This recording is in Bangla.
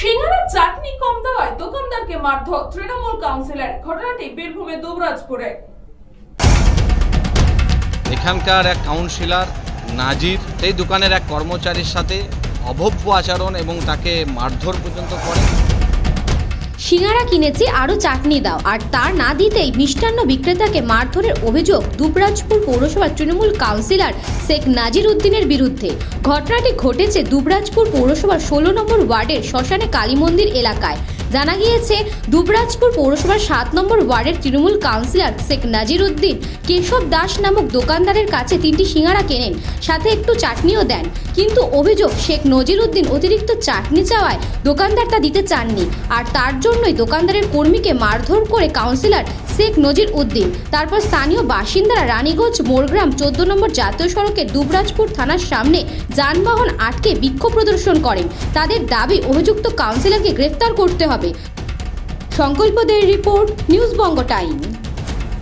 সিঙ্গারা চাটনি কম দেওয়ায় দোকানদারকে মারধর। তৃণমূল কাউন্সিলর, ঘটনাটি বীরভূমে দুবরাজপুরে। এখানকার এক কাউন্সিলর, নাজির, সেই দোকানের এক কর্মচারীর সাথে অভব্য আচরণ এবং তাকে মারধর পর্যন্ত করে। সিঙ্গারা কিনেছি, আরও চাটনি দাও। আর তার না দিতেই মিষ্টান্ন বিক্রেতাকে মারধরের অভিযোগ দুবরাজপুর পৌরসভার তৃণমূল কাউন্সিলর শেখ নাজির উদ্দিনের বিরুদ্ধে। ঘটনাটি ঘটেছে দুবরাজপুর পৌরসভার ষোলো নম্বর ওয়ার্ডের শ্মশানে কালী মন্দির এলাকায়। জানা গিয়েছে, দুবরাজপুর পৌরসভার সাত নম্বর ওয়ার্ডের তৃণমূল কাউন্সিলর শেখ নাজির উদ্দিন কেশব দাস নামক দোকানদারের কাছে তিনটি সিঙ্গারা কেনেন, সাথে একটু চাটনিও দেন। কিন্তু অভিযোগ, শেখ নজির উদ্দিন অতিরিক্ত চাটনি চাওয়ায় দোকানদারটা দিতে চাননি। আর তার জন্যই দোকানদারের কর্মীকে মারধর করে কাউন্সিলর শেখ নজির উদ্দিন। তারপর স্থানীয় বাসিন্দারা রানীগঞ্জ, মোরগ্রাম, চোদ্দ নম্বর জাতীয় সড়কে দুবরাজপুর থানার সামনে যানবাহন আটকে বিক্ষোভ প্রদর্শন করেন। তাদের দাবি, অভিযুক্ত কাউন্সিলরকে গ্রেফতার করতে হবে। সংকল্পদের রিপোর্ট নিউজ বঙ্গ টাইম।